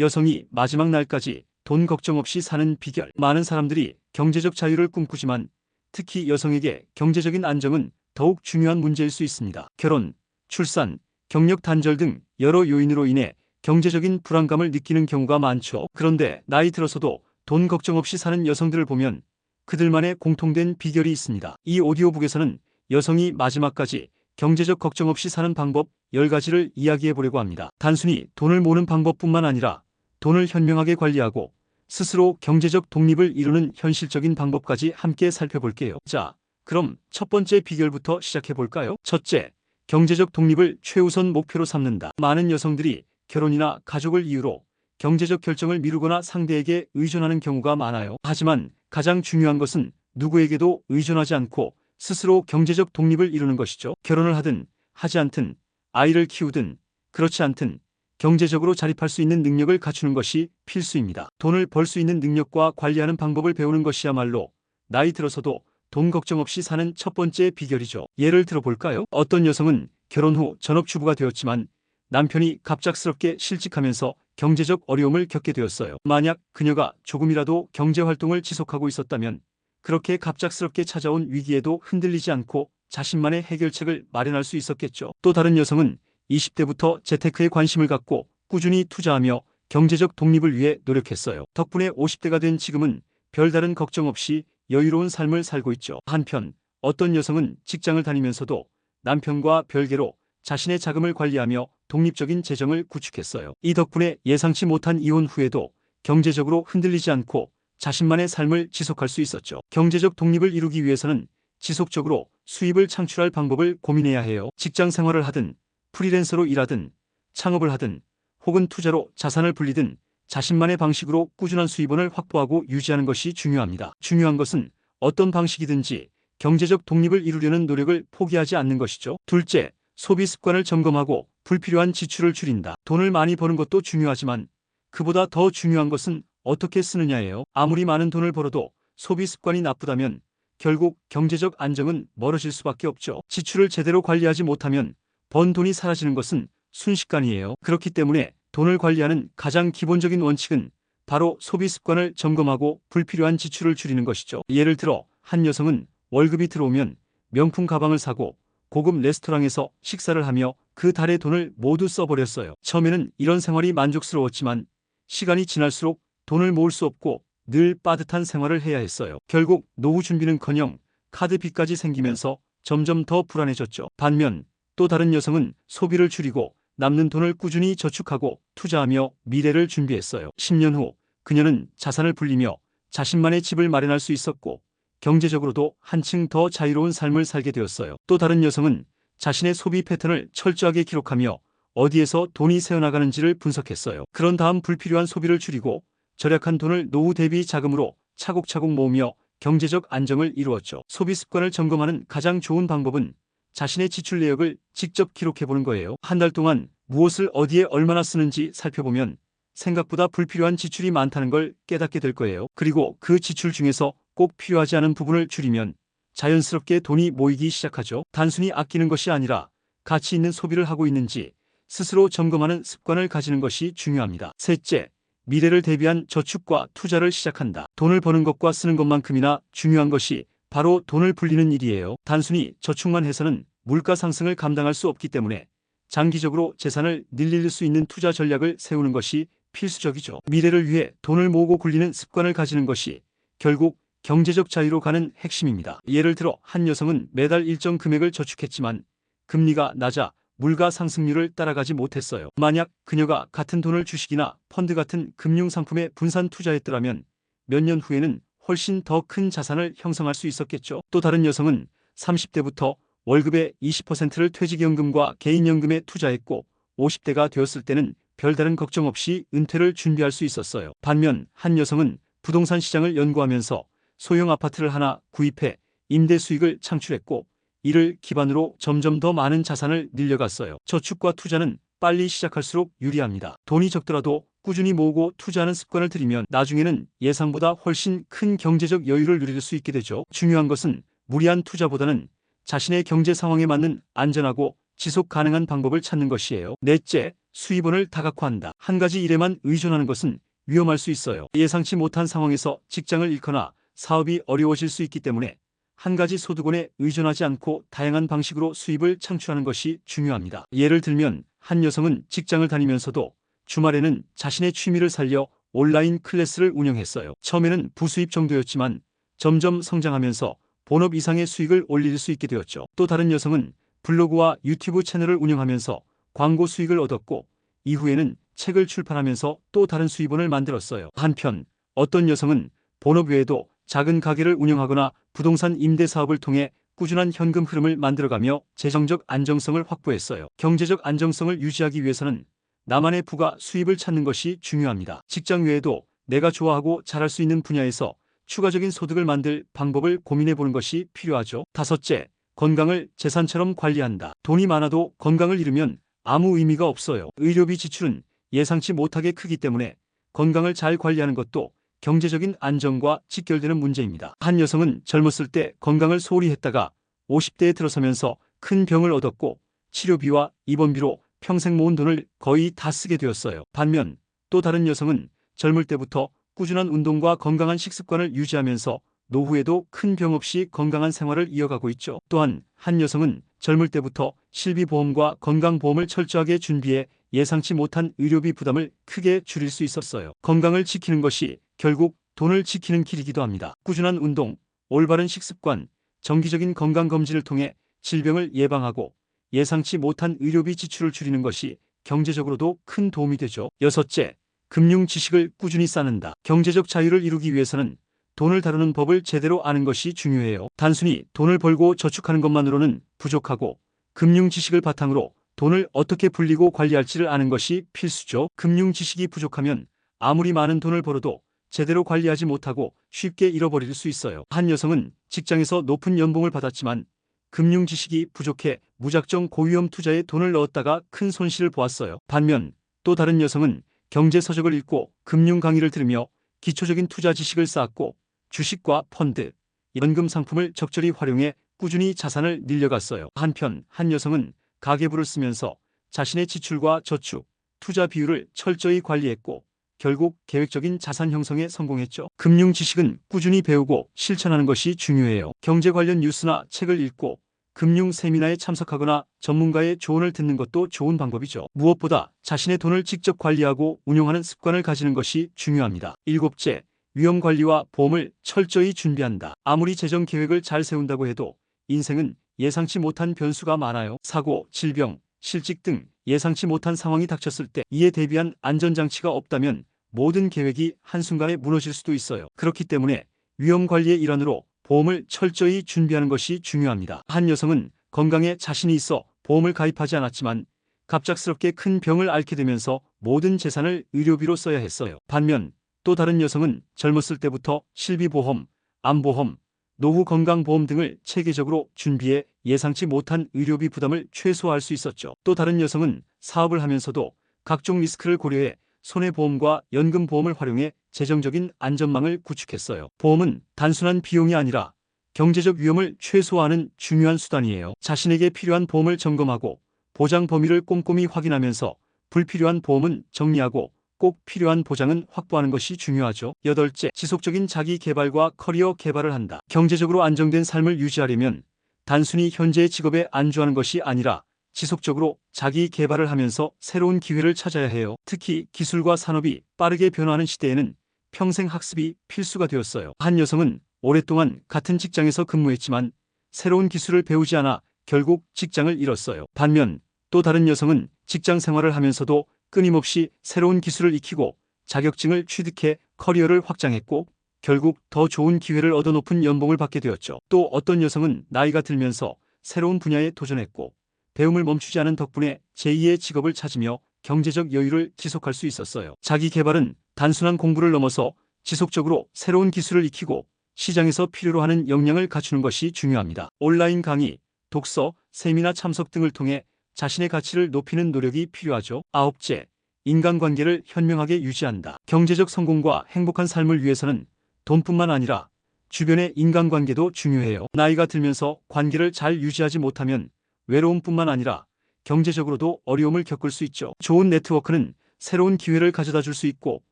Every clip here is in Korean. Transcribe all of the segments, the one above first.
여성이 마지막 날까지 돈 걱정 없이 사는 비결. 많은 사람들이 경제적 자유를 꿈꾸지만 특히 여성에게 경제적인 안정은 더욱 중요한 문제일 수 있습니다. 결혼, 출산, 경력 단절 등 여러 요인으로 인해 경제적인 불안감을 느끼는 경우가 많죠. 그런데 나이 들어서도 돈 걱정 없이 사는 여성들을 보면 그들만의 공통된 비결이 있습니다. 이 오디오북에서는 여성이 마지막까지 경제적 걱정 없이 사는 방법 10가지를 이야기해 보려고 합니다. 단순히 돈을 모으는 방법뿐만 아니라 돈을 현명하게 관리하고 스스로 경제적 독립을 이루는 현실적인 방법까지 함께 살펴볼게요. 자, 그럼 첫 번째 비결부터 시작해 볼까요? 첫째, 경제적 독립을 최우선 목표로 삼는다. 많은 여성들이 결혼이나 가족을 이유로 경제적 결정을 미루거나 상대에게 의존하는 경우가 많아요. 하지만 가장 중요한 것은 누구에게도 의존하지 않고 스스로 경제적 독립을 이루는 것이죠. 결혼을 하든 하지 않든 아이를 키우든 그렇지 않든 경제적으로 자립할 수 있는 능력을 갖추는 것이 필수입니다. 돈을 벌 수 있는 능력과 관리하는 방법을 배우는 것이야말로 나이 들어서도 돈 걱정 없이 사는 첫 번째 비결이죠. 예를 들어볼까요? 어떤 여성은 결혼 후 전업주부가 되었지만 남편이 갑작스럽게 실직하면서 경제적 어려움을 겪게 되었어요. 만약 그녀가 조금이라도 경제 활동을 지속하고 있었다면 그렇게 갑작스럽게 찾아온 위기에도 흔들리지 않고 자신만의 해결책을 마련할 수 있었겠죠. 또 다른 여성은 20대부터 재테크에 관심을 갖고 꾸준히 투자하며 경제적 독립을 위해 노력했어요. 덕분에 50대가 된 지금은 별다른 걱정 없이 여유로운 삶을 살고 있죠. 한편 어떤 여성은 직장을 다니면서도 남편과 별개로 자신의 자금을 관리하며 독립적인 재정을 구축했어요. 이 덕분에 예상치 못한 이혼 후에도 경제적으로 흔들리지 않고 자신만의 삶을 지속할 수 있었죠. 경제적 독립을 이루기 위해서는 지속적으로 수입을 창출할 방법을 고민해야 해요. 직장 생활을 하든 프리랜서로 일하든 창업을 하든 혹은 투자로 자산을 불리든 자신만의 방식으로 꾸준한 수입원을 확보하고 유지하는 것이 중요합니다. 중요한 것은 어떤 방식이든지 경제적 독립을 이루려는 노력을 포기하지 않는 것이죠. 둘째, 소비 습관을 점검하고 불필요한 지출을 줄인다. 돈을 많이 버는 것도 중요하지만 그보다 더 중요한 것은 어떻게 쓰느냐예요. 아무리 많은 돈을 벌어도 소비 습관이 나쁘다면 결국 경제적 안정은 멀어질 수밖에 없죠. 지출을 제대로 관리하지 못하면 번 돈이 사라지는 것은 순식간이에요. 그렇기 때문에 돈을 관리하는 가장 기본적인 원칙은 바로 소비 습관을 점검하고 불필요한 지출을 줄이는 것이죠. 예를 들어 한 여성은 월급이 들어오면 명품 가방을 사고 고급 레스토랑에서 식사를 하며 그 달의 돈을 모두 써버렸어요. 처음에는 이런 생활이 만족스러웠지만 시간이 지날수록 돈을 모을 수 없고 늘 빠듯한 생활을 해야 했어요. 결국 노후 준비는커녕 카드 빚까지 생기면서 점점 더 불안해졌죠. 반면 또 다른 여성은 소비를 줄이고 남는 돈을 꾸준히 저축하고 투자하며 미래를 준비했어요. 10년 후 그녀는 자산을 불리며 자신만의 집을 마련할 수 있었고 경제적으로도 한층 더 자유로운 삶을 살게 되었어요. 또 다른 여성은 자신의 소비 패턴을 철저하게 기록하며 어디에서 돈이 새어나가는지를 분석했어요. 그런 다음 불필요한 소비를 줄이고 절약한 돈을 노후 대비 자금으로 차곡차곡 모으며 경제적 안정을 이루었죠. 소비 습관을 점검하는 가장 좋은 방법은 자신의 지출 내역을 직접 기록해보는 거예요. 한 달 동안 무엇을 어디에 얼마나 쓰는지 살펴보면 생각보다 불필요한 지출이 많다는 걸 깨닫게 될 거예요. 그리고 그 지출 중에서 꼭 필요하지 않은 부분을 줄이면 자연스럽게 돈이 모이기 시작하죠. 단순히 아끼는 것이 아니라 가치 있는 소비를 하고 있는지 스스로 점검하는 습관을 가지는 것이 중요합니다. 셋째, 미래를 대비한 저축과 투자를 시작한다. 돈을 버는 것과 쓰는 것만큼이나 중요한 것이 바로 돈을 불리는 일이에요. 단순히 저축만 해서는 물가 상승을 감당할 수 없기 때문에 장기적으로 재산을 늘릴 수 있는 투자 전략을 세우는 것이 필수적이죠. 미래를 위해 돈을 모으고 굴리는 습관을 가지는 것이 결국 경제적 자유로 가는 핵심입니다. 예를 들어 한 여성은 매달 일정 금액을 저축했지만 금리가 낮아 물가 상승률을 따라가지 못했어요. 만약 그녀가 같은 돈을 주식이나 펀드 같은 금융상품에 분산 투자했더라면 몇 년 후에는 훨씬 더 큰 자산을 형성할 수 있었겠죠. 또 다른 여성은 30대부터 월급의 20%를 퇴직연금과 개인연금에 투자했고 50대가 되었을 때는 별다른 걱정 없이 은퇴를 준비할 수 있었어요. 반면 한 여성은 부동산 시장을 연구하면서 소형 아파트를 하나 구입해 임대 수익을 창출했고 이를 기반으로 점점 더 많은 자산을 늘려갔어요. 저축과 투자는 빨리 시작할수록 유리합니다. 돈이 적더라도 꾸준히 모으고 투자하는 습관을 들이면 나중에는 예상보다 훨씬 큰 경제적 여유를 누릴 수 있게 되죠. 중요한 것은 무리한 투자보다는 자신의 경제 상황에 맞는 안전하고 지속 가능한 방법을 찾는 것이에요. 넷째, 수입원을 다각화한다. 한 가지 일에만 의존하는 것은 위험할 수 있어요. 예상치 못한 상황에서 직장을 잃거나 사업이 어려워질 수 있기 때문에 한 가지 소득원에 의존하지 않고 다양한 방식으로 수입을 창출하는 것이 중요합니다. 예를 들면 한 여성은 직장을 다니면서도 주말에는 자신의 취미를 살려 온라인 클래스를 운영했어요. 처음에는 부수입 정도였지만 점점 성장하면서 본업 이상의 수익을 올릴 수 있게 되었죠. 또 다른 여성은 블로그와 유튜브 채널을 운영하면서 광고 수익을 얻었고 이후에는 책을 출판하면서 또 다른 수입원을 만들었어요. 한편 어떤 여성은 본업 외에도 작은 가게를 운영하거나 부동산 임대 사업을 통해 꾸준한 현금 흐름을 만들어가며 재정적 안정성을 확보했어요. 경제적 안정성을 유지하기 위해서는 나만의 부가 수입을 찾는 것이 중요합니다. 직장 외에도 내가 좋아하고 잘할 수 있는 분야에서 추가적인 소득을 만들 방법을 고민해 보는 것이 필요하죠. 다섯째, 건강을 재산처럼 관리한다. 돈이 많아도 건강을 잃으면 아무 의미가 없어요. 의료비 지출은 예상치 못하게 크기 때문에 건강을 잘 관리하는 것도 경제적인 안정과 직결되는 문제입니다. 한 여성은 젊었을 때 건강을 소홀히 했다가 50대에 들어서면서 큰 병을 얻었고 치료비와 입원비로 평생 모은 돈을 거의 다 쓰게 되었어요. 반면 또 다른 여성은 젊을 때부터 꾸준한 운동과 건강한 식습관을 유지하면서 노후에도 큰 병 없이 건강한 생활을 이어가고 있죠. 또한 한 여성은 젊을 때부터 실비보험과 건강보험을 철저하게 준비해 예상치 못한 의료비 부담을 크게 줄일 수 있었어요. 건강을 지키는 것이 결국 돈을 지키는 길이기도 합니다. 꾸준한 운동, 올바른 식습관, 정기적인 건강검진을 통해 질병을 예방하고 예상치 못한 의료비 지출을 줄이는 것이 경제적으로도 큰 도움이 되죠. 여섯째, 금융 지식을 꾸준히 쌓는다. 경제적 자유를 이루기 위해서는 돈을 다루는 법을 제대로 아는 것이 중요해요. 단순히 돈을 벌고 저축하는 것만으로는 부족하고 금융 지식을 바탕으로 돈을 어떻게 불리고 관리할지를 아는 것이 필수죠. 금융 지식이 부족하면 아무리 많은 돈을 벌어도 제대로 관리하지 못하고 쉽게 잃어버릴 수 있어요. 한 여성은 직장에서 높은 연봉을 받았지만 금융 지식이 부족해 무작정 고위험 투자에 돈을 넣었다가 큰 손실을 보았어요. 반면 또 다른 여성은 경제 서적을 읽고 금융 강의를 들으며 기초적인 투자 지식을 쌓았고 주식과 펀드, 연금 상품을 적절히 활용해 꾸준히 자산을 늘려갔어요. 한편 한 여성은 가계부를 쓰면서 자신의 지출과 저축, 투자 비율을 철저히 관리했고 결국 계획적인 자산 형성에 성공했죠. 금융 지식은 꾸준히 배우고 실천하는 것이 중요해요. 경제 관련 뉴스나 책을 읽고 금융 세미나에 참석하거나 전문가의 조언을 듣는 것도 좋은 방법이죠. 무엇보다 자신의 돈을 직접 관리하고 운용하는 습관을 가지는 것이 중요합니다. 일곱째, 위험 관리와 보험을 철저히 준비한다. 아무리 재정 계획을 잘 세운다고 해도 인생은 예상치 못한 변수가 많아요. 사고, 질병, 실직 등 예상치 못한 상황이 닥쳤을 때 이에 대비한 안전장치가 없다면 모든 계획이 한순간에 무너질 수도 있어요. 그렇기 때문에 위험 관리의 일환으로 보험을 철저히 준비하는 것이 중요합니다. 한 여성은 건강에 자신이 있어 보험을 가입하지 않았지만 갑작스럽게 큰 병을 앓게 되면서 모든 재산을 의료비로 써야 했어요. 반면 또 다른 여성은 젊었을 때부터 실비보험, 암보험, 노후 건강보험 등을 체계적으로 준비해 예상치 못한 의료비 부담을 최소화할 수 있었죠. 또 다른 여성은 사업을 하면서도 각종 리스크를 고려해 손해보험과 연금보험을 활용해 재정적인 안전망을 구축했어요. 보험은 단순한 비용이 아니라 경제적 위험을 최소화하는 중요한 수단이에요. 자신에게 필요한 보험을 점검하고 보장 범위를 꼼꼼히 확인하면서 불필요한 보험은 정리하고 꼭 필요한 보장은 확보하는 것이 중요하죠. 여덟째, 지속적인 자기 개발과 커리어 개발을 한다. 경제적으로 안정된 삶을 유지하려면 단순히 현재의 직업에 안주하는 것이 아니라 지속적으로 자기 개발을 하면서 새로운 기회를 찾아야 해요. 특히 기술과 산업이 빠르게 변화하는 시대에는 평생 학습이 필수가 되었어요. 한 여성은 오랫동안 같은 직장에서 근무했지만 새로운 기술을 배우지 않아 결국 직장을 잃었어요. 반면 또 다른 여성은 직장 생활을 하면서도 끊임없이 새로운 기술을 익히고 자격증을 취득해 커리어를 확장했고 결국 더 좋은 기회를 얻어 높은 연봉을 받게 되었죠. 또 어떤 여성은 나이가 들면서 새로운 분야에 도전했고 배움을 멈추지 않은 덕분에 제2의 직업을 찾으며 경제적 여유를 지속할 수 있었어요. 자기 개발은 단순한 공부를 넘어서 지속적으로 새로운 기술을 익히고 시장에서 필요로 하는 역량을 갖추는 것이 중요합니다. 온라인 강의, 독서, 세미나 참석 등을 통해 자신의 가치를 높이는 노력이 필요하죠. 아홉째, 인간관계를 현명하게 유지한다. 경제적 성공과 행복한 삶을 위해서는 돈뿐만 아니라 주변의 인간관계도 중요해요. 나이가 들면서 관계를 잘 유지하지 못하면 외로움뿐만 아니라 경제적으로도 어려움을 겪을 수 있죠. 좋은 네트워크는 새로운 기회를 가져다 줄 수 있고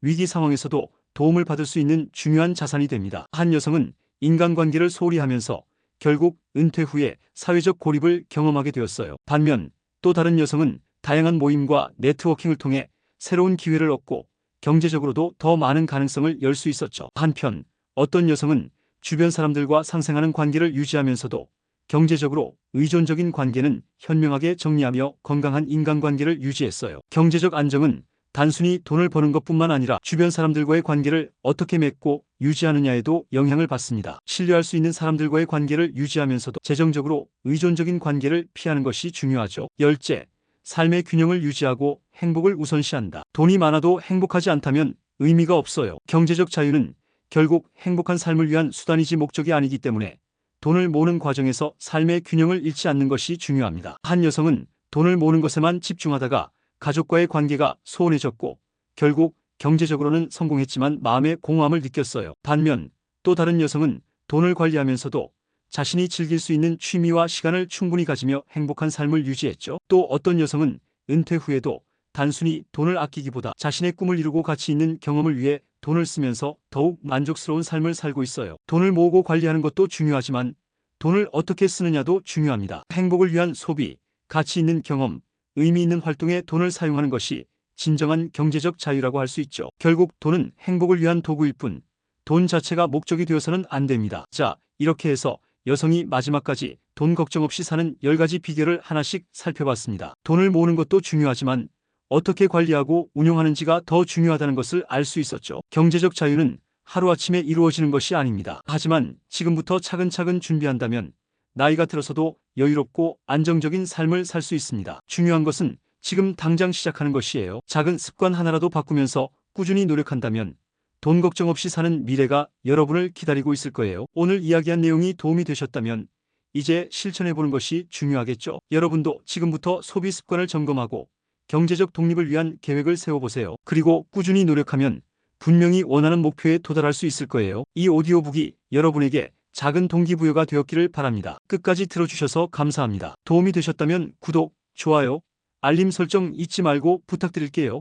위기 상황에서도 도움을 받을 수 있는 중요한 자산이 됩니다. 한 여성은 인간관계를 소홀히 하면서 결국 은퇴 후에 사회적 고립을 경험하게 되었어요. 반면 또 다른 여성은 다양한 모임과 네트워킹을 통해 새로운 기회를 얻고 경제적으로도 더 많은 가능성을 열 수 있었죠. 한편 어떤 여성은 주변 사람들과 상생하는 관계를 유지하면서도 경제적으로 의존적인 관계는 현명하게 정리하며 건강한 인간관계를 유지했어요. 경제적 안정은 단순히 돈을 버는 것뿐만 아니라 주변 사람들과의 관계를 어떻게 맺고 유지하느냐에도 영향을 받습니다. 신뢰할 수 있는 사람들과의 관계를 유지하면서도 재정적으로 의존적인 관계를 피하는 것이 중요하죠. 열째, 삶의 균형을 유지하고 행복을 우선시한다. 돈이 많아도 행복하지 않다면 의미가 없어요. 경제적 자유는 결국 행복한 삶을 위한 수단이지 목적이 아니기 때문에 돈을 모으는 과정에서 삶의 균형을 잃지 않는 것이 중요합니다. 한 여성은 돈을 모으는 것에만 집중하다가 가족과의 관계가 소원해졌고 결국 경제적으로는 성공했지만 마음의 공허함을 느꼈어요. 반면 또 다른 여성은 돈을 관리하면서도 자신이 즐길 수 있는 취미와 시간을 충분히 가지며 행복한 삶을 유지했죠. 또 어떤 여성은 은퇴 후에도 단순히 돈을 아끼기보다 자신의 꿈을 이루고 가치 있는 경험을 위해 돈을 쓰면서 더욱 만족스러운 삶을 살고 있어요. 돈을 모으고 관리하는 것도 중요하지만 돈을 어떻게 쓰느냐도 중요합니다. 행복을 위한 소비, 가치 있는 경험, 의미 있는 활동에 돈을 사용하는 것이 진정한 경제적 자유라고 할 수 있죠. 결국 돈은 행복을 위한 도구일 뿐, 돈 자체가 목적이 되어서는 안 됩니다. 자, 이렇게 해서 여성이 마지막까지 돈 걱정 없이 사는 10가지 비결을 하나씩 살펴봤습니다. 돈을 모으는 것도 중요하지만 어떻게 관리하고 운용하는지가 더 중요하다는 것을 알 수 있었죠. 경제적 자유는 하루아침에 이루어지는 것이 아닙니다. 하지만 지금부터 차근차근 준비한다면 나이가 들어서도 여유롭고 안정적인 삶을 살 수 있습니다. 중요한 것은 지금 당장 시작하는 것이에요. 작은 습관 하나라도 바꾸면서 꾸준히 노력한다면 돈 걱정 없이 사는 미래가 여러분을 기다리고 있을 거예요. 오늘 이야기한 내용이 도움이 되셨다면 이제 실천해보는 것이 중요하겠죠. 여러분도 지금부터 소비 습관을 점검하고 경제적 독립을 위한 계획을 세워보세요. 그리고 꾸준히 노력하면 분명히 원하는 목표에 도달할 수 있을 거예요. 이 오디오북이 여러분에게 작은 동기부여가 되었기를 바랍니다. 끝까지 들어주셔서 감사합니다. 도움이 되셨다면 구독, 좋아요, 알림 설정 잊지 말고 부탁드릴게요.